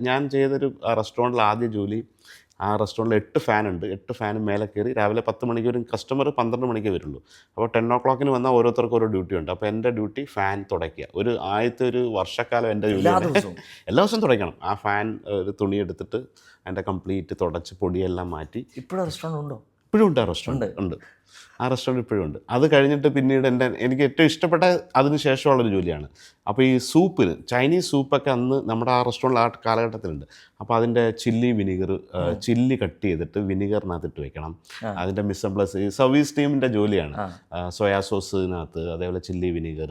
ഞാൻ ചെയ്തൊരു റെസ്റ്റോറന്റിൽ ആദ്യ ജോലി ആ റെസ്റ്റോറന്റിൽ എട്ട് ഫാൻ ഉണ്ട്. എട്ട് ഫാനും മേലെ കയറി രാവിലെ പത്ത് മണിക്ക് ഒരു കസ്റ്റമർ പന്ത്രണ്ട് മണിക്ക് വരുള്ളൂ. അപ്പോൾ ടെൻ ഓ ക്ലോക്കിന് വന്നാൽ ഓരോരുത്തർക്കും ഓരോ ഡ്യൂട്ടി ഉണ്ട്. അപ്പോൾ എന്റെ ഡ്യൂട്ടി ഫാൻ തുടയ്ക്കുക. ഒരു ആദ്യത്തെ ഒരു വർഷക്കാലം എന്റെ ജോലി എല്ലാ ദിവസവും തുടയ്ക്കണം. ആ ഫാൻ ഒരു തുണി എടുത്തിട്ട് അതിന്റെ കംപ്ലീറ്റ് തുടച്ച് പൊടിയെല്ലാം മാറ്റി. ഇപ്പോഴും റെസ്റ്റോറന്റ് ഉണ്ടോ? ഇപ്പോഴും ഉണ്ട് റെസ്റ്റോറന്റ് ഉണ്ട്. ആ റെസ്റ്റോറന്റ് ഇപ്പോഴും ഉണ്ട്. അത് കഴിഞ്ഞിട്ട് പിന്നീട് എന്റെ എനിക്ക് ഏറ്റവും ഇഷ്ടപ്പെട്ട അതിന് ശേഷമുള്ളൊരു ജോലിയാണ്. അപ്പോൾ ഈ സൂപ്പിന് ചൈനീസ് സൂപ്പൊക്കെ അന്ന് നമ്മുടെ ആ റെസ്റ്റോറന്റിൽ ആ കാലഘട്ടത്തിലുണ്ട്. അപ്പോൾ അതിന്റെ ചില്ലി വിനീഗർ ചില്ലി കട്ട് ചെയ്തിട്ട് വിനിഗറിനകത്തിട്ട് വെക്കണം. അതിന്റെ അതിന്റെ മിസ്സംപ്ലസ് ഈ സർവീസ് ടീമിന്റെ ജോലിയാണ്. സോയാ സോസിനകത്ത് അതേപോലെ chilli vinegar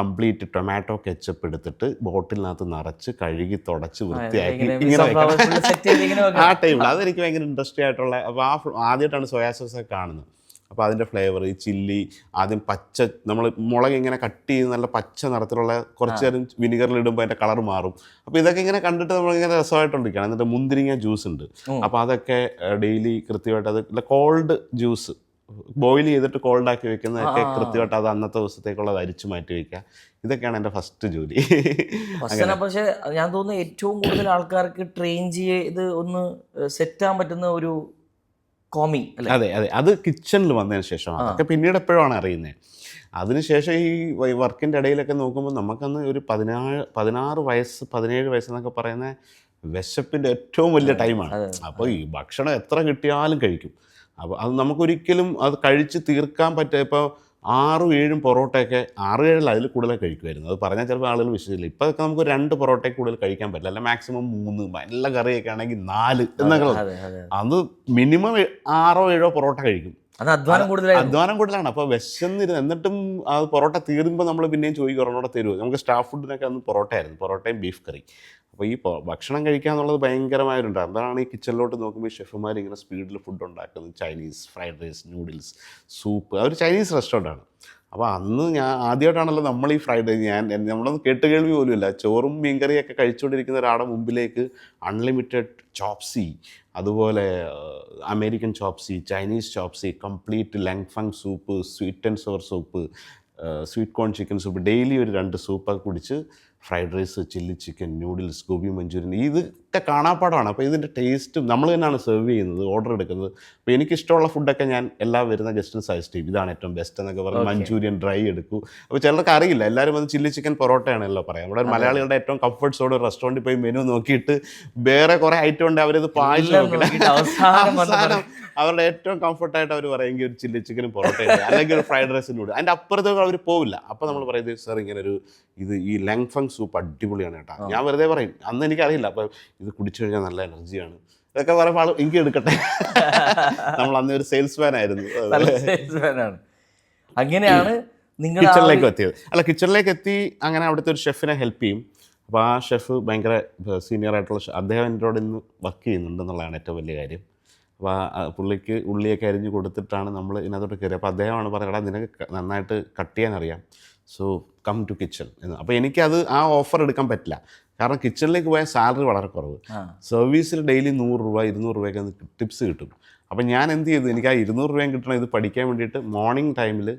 complete tomato ketchup എടുത്തിട്ട് ബോട്ടിലിനകത്ത് നിറച്ച് കഴുകി തുടച്ച് വൃത്തിയാക്കി ഇങ്ങനെ വെക്കണം. ആ ടൈമിൽ അതെനിക്ക് ഭയങ്കര ഇൻട്രസ്റ്റിംഗ് ആയിട്ടുള്ള അപ്പോൾ ആ ആദ്യമായിട്ടാണ് സോയാ സോസ് ഒക്കെ കാണുന്നത്. അപ്പോൾ അതിന്റെ ഫ്ലേവർ ഈ ചില്ലി ആദ്യം പച്ച നമ്മൾ മുളക് ഇങ്ങനെ കട്ട് ചെയ്ത് നല്ല പച്ച നിറത്തിലുള്ള കുറച്ച് നേരം വിനിഗറിൽ ഇടുമ്പോൾ അതിന്റെ കളർ മാറും. അപ്പോൾ ഇതൊക്കെ ഇങ്ങനെ കണ്ടിട്ട് നമ്മളിങ്ങനെ രസമായിട്ടുണ്ടിരിക്കുകയാണ്. എന്നിട്ട് മുന്തിരിങ്ങ ജ്യൂസ് ഉണ്ട് അപ്പോൾ അതൊക്കെ ഡെയിലി കൃത്യമായിട്ട് അത് കോൾഡ് ജ്യൂസ് ബോയിൽ ചെയ്തിട്ട് കോൾഡ് ആക്കി വെക്കുന്നതൊക്കെ. കൃത്യമായിട്ട് അത് അന്നത്തെ ദിവസത്തേക്കുള്ളത് അരിച്ചു മാറ്റി വെക്കുക. ഇതൊക്കെയാണ് എന്റെ ഫസ്റ്റ് ജോലി. പക്ഷേ ഞാൻ തോന്നുന്നു ഏറ്റവും കൂടുതൽ ആൾക്കാർക്ക് ട്രെയിൻ ചെയ്ത് ഒന്ന് സെറ്റ് ആകാൻ പറ്റുന്ന ഒരു കോമി അല്ലെ? അതെ അതെ. അത് കിച്ചണിൽ വന്നതിന് ശേഷം അതൊക്കെ പിന്നീട് എപ്പോഴാണ് അറിയുന്നത്? അതിനുശേഷം ഈ വർക്കിന്റെ ഇടയിലൊക്കെ നോക്കുമ്പോൾ നമുക്കന്ന് ഒരു പതിനാറ് പതിനാറ് വയസ്സ് പതിനേഴ് വയസ്സെന്നൊക്കെ പറയുന്ന വിശപ്പിന്റെ ഏറ്റവും വലിയ ടൈമാണ്. അപ്പോൾ ഈ ഭക്ഷണം എത്ര കിട്ടിയാലും കഴിക്കും. അപ്പോൾ അത് നമുക്കൊരിക്കലും അത് കഴിച്ച് തീർക്കാൻ പറ്റുക ഇപ്പോൾ ആറും ഏഴും പൊറോട്ടയൊക്കെ ആറ് ഏഴല്ല അതിൽ കൂടുതൽ കഴിക്കുമായിരുന്നു അത് പറഞ്ഞാൽ ചിലപ്പോൾ ആളുകൾ വിശ്വസിച്ചില്ല ഇപ്പോഴൊക്കെ നമുക്ക് രണ്ട് പൊറോട്ടയ്ക്ക് കൂടുതൽ കഴിക്കാൻ പറ്റില്ല. അല്ല മാക്സിമം മൂന്ന് നല്ല കറിയൊക്കെ ആണെങ്കിൽ നാല് എന്നൊക്കെ അതെ മിനിമം ആറോ ഏഴോ പൊറോട്ട കഴിക്കും. അത് അധ്വാനം കൂടുതലാണ് അധ്വാനം കൂടുതലാണ്. അപ്പോൾ വിശന്നിരുന്നു എന്നിട്ടും അത് പൊറോട്ട തീരുമ്പോൾ നമ്മൾ പിന്നെയും ചോദിക്കും ഒരെണ്ണോടെ തരുമോ? നമുക്ക് സ്റ്റാഫ് ഫുഡിനൊക്കെ അന്ന് പൊറോട്ടയായിരുന്നു. പൊറോട്ടയും ബീഫ് കറി അപ്പോൾ ഈ ഭക്ഷണം കഴിക്കുക എന്നുള്ളത് ഭയങ്കരമായിട്ടുണ്ട്. അതാണ് ഈ കിച്ചണിലോട്ട് നോക്കുമ്പോൾ ഷെഫുമാർ ഇങ്ങനെ സ്പീഡിൽ ഫുഡ് ഉണ്ടാക്കുന്നത്. Chinese fried rice noodles soup അതൊരു ചൈനീസ് റെസ്റ്റോറന്റാണ് അപ്പോൾ അന്ന് ഞാൻ ആദ്യമായിട്ടാണല്ലോ നമ്മൾ ഈ ഫ്രൈഡ് റൈസ് ഞാൻ നമ്മളൊന്നും കേട്ട് കേൾവി പോലുമില്ല. ചോറും മീൻകറിയൊക്കെ കഴിച്ചുകൊണ്ടിരിക്കുന്ന ഒരാളുടെ മുമ്പിലേക്ക് അൺലിമിറ്റഡ് ചോപ്സി അതുപോലെ American chop suey Chinese chop suey complete lung fung soup sweet and sour soup sweet corn chicken soup daily ഒരു രണ്ട് സൂപ്പൊക്കെ കുടിച്ച് fried rice chilli chicken noodles gobi Manchurian ഇതൊക്കെ കാണാപ്പാടമാണ് അപ്പോൾ ഇതിന്റെ ടേസ്റ്റും നമ്മൾ തന്നെയാണ് സെർവ് ചെയ്യുന്നത് ഓർഡർ എടുക്കുന്നത്. അപ്പോൾ എനിക്കിഷ്ടമുള്ള ഫുഡൊക്കെ ഞാൻ എല്ലാ വരുന്ന ഗസ്റ്റിനും സജസ്റ്റ് ചെയ്യും ഇതാണ് ഏറ്റവും ബെസ്റ്റ് എന്നൊക്കെ പറഞ്ഞ്. മഞ്ചൂരിയൻ ഡ്രൈ എടുക്കൂ. അപ്പോൾ ചിലർക്ക് അറിയില്ല എല്ലാവരും വന്ന് ചില്ലി ചിക്കൻ പൊറോട്ടയാണല്ലോ പറയാം. നമ്മുടെ മലയാളികളുടെ ഏറ്റവും കംഫർട്ട് സോഡ് റെസ്റ്റോറന്റിൽ പോയി മെനു നോക്കിയിട്ട് വേറെ കുറേ ഐറ്റം ഉണ്ട് അവരത് നോക്കിയിട്ട് അവസാനം അവരുടെ ഏറ്റവും കംഫർട്ടായിട്ട് അവർ പറയുമെങ്കിൽ ഒരു ചില്ലി ചിക്കനും പൊറോട്ടയും അല്ലെങ്കിൽ ഫ്രൈഡ് റൈസിനോട് അതിന്റെ അപ്പുറത്തേക്ക് അവർ പോവില്ല. അപ്പോൾ നമ്മൾ പറയുന്നത് സാർ ഇങ്ങനെ ഒരു ഇത് ഈ ലെങ്ഫങ് സൂപ്പ് അടിപൊളിയാണ് കേട്ടോ. ഞാൻ വെറുതെ പറയും അന്ന് എനിക്കറിയില്ല അപ്പോൾ ഇത് കുടിച്ചു കഴിഞ്ഞാൽ നല്ല എനർജിയാണ്. ഇതൊക്കെ പറയുമ്പോൾ ആൾ എനിക്ക് എടുക്കട്ടെ. നമ്മൾ അന്ന് ഒരു സെയിൽസ്മാൻ ആയിരുന്നു. അങ്ങനെയാണ് നിങ്ങൾ കിച്ചണിലേക്ക് എത്തിയത്. അല്ല കിച്ചണിലേക്ക് എത്തി അങ്ങനെ അവിടുത്തെ ഒരു ഷെഫിനെ ഹെൽപ്പ് ചെയ്യും. അപ്പോൾ ആ ഷെഫ് ഭയങ്കര സീനിയർ ആയിട്ടുള്ള അദ്ദേഹം എന്നോട് ഇന്ന് വർക്ക് ചെയ്യുന്നുണ്ട് എന്നുള്ളതാണ് ഏറ്റവും വലിയ കാര്യം. അപ്പോൾ പുള്ളിക്ക് ഉള്ളിയൊക്കെ അരിഞ്ഞ് കൊടുത്തിട്ടാണ് നമ്മൾ ഇതിനകത്തോട്ട് കയറിയത്. അപ്പോൾ അദ്ദേഹമാണ് പറയുന്നത് "എടാ, നിനക്ക് നന്നായിട്ട് കട്ട് ചെയ്യാൻ അറിയാം സോ കം ടു കിച്ചൺ എന്ന്. അപ്പോൾ എനിക്കത് ആ ഓഫർ എടുക്കാൻ പറ്റില്ല. കാരണം കിച്ചണിലേക്ക് പോയാൽ സാലറി വളരെ കുറവ്. സർവീസിൽ ഡെയിലി നൂറ് രൂപ ഇരുന്നൂറ് രൂപയൊക്കെ ടിപ്സ് കിട്ടും. അപ്പം ഞാൻ എന്ത് ചെയ്തു? എനിക്ക് ആ ഇരുന്നൂറ് രൂപയും കിട്ടണം. ഇത് പഠിക്കാൻ വേണ്ടിയിട്ട് മോർണിംഗ് ടൈമിൽ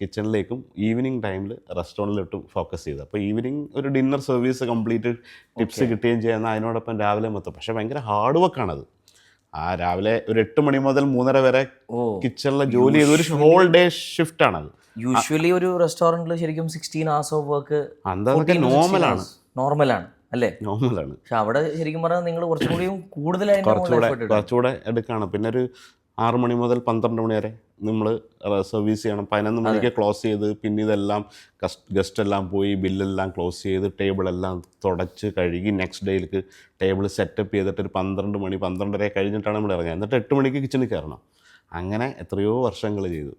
കിച്ചണിലേക്കും ഈവനിങ് ടൈമിൽ റെസ്റ്റോറന്റിലോട്ടും ഫോക്കസ് ചെയ്തു. അപ്പോൾ ഈവനിങ് ഒരു ഡിന്നർ സർവീസ് കംപ്ലീറ്റ് ടിപ്സ് കിട്ടുകയും ചെയ്യുന്ന അതിനോടൊപ്പം രാവിലെ മൊത്തം. പക്ഷേ ഭയങ്കര ഹാർഡ് വർക്കാണത് ആ രാവിലെ ഒരു എട്ട് മണി മുതൽ മൂന്നര വരെ കിച്ചണിലെ ജോലി ചെയ്ത് ഒരു ഹോൾ ഡേ ഷിഫ്റ്റാണത് യൂഷ്വലി ഒരു റെസ്റ്റോറന്റിൽ ശരിക്കും സിക്സ്റ്റീൻ അവേഴ്സ് ഓഫ് വർക്ക് നോർമലാണ് നോർമലാണ് അല്ലേ? നോർമലാണ് പക്ഷെ അവിടെ ശരിക്കും പറഞ്ഞാൽ നിങ്ങൾ കുറച്ചുകൂടിയും കൂടുതലായിട്ട് കുറച്ചുകൂടെ എടുക്കാണ്. പിന്നെ ഒരു ആറ് മണി മുതൽ പന്ത്രണ്ട് മണി വരെ നമ്മൾ സർവീസ് ചെയ്യണം. പതിനൊന്ന് മണിക്ക് ക്ലോസ് ചെയ്ത് പിന്നെ ഇതെല്ലാം ഗസ്റ്റ് എല്ലാം പോയി ബില്ലെല്ലാം ക്ലോസ് ചെയ്ത് ടേബിൾ എല്ലാം തുടച്ച് കഴുകി നെക്സ്റ്റ് ഡേയിലേക്ക് ടേബിൾ സെറ്റപ്പ് ചെയ്തിട്ട് ഒരു പന്ത്രണ്ട് മണി പന്ത്രണ്ടര കഴിഞ്ഞിട്ടാണ് നമ്മൾ ഇറങ്ങുക. എന്നിട്ട് എട്ട് മണിക്ക് കിച്ചണിൽ കയറണം. അങ്ങനെ എത്രയോ വർഷങ്ങൾ ചെയ്തു.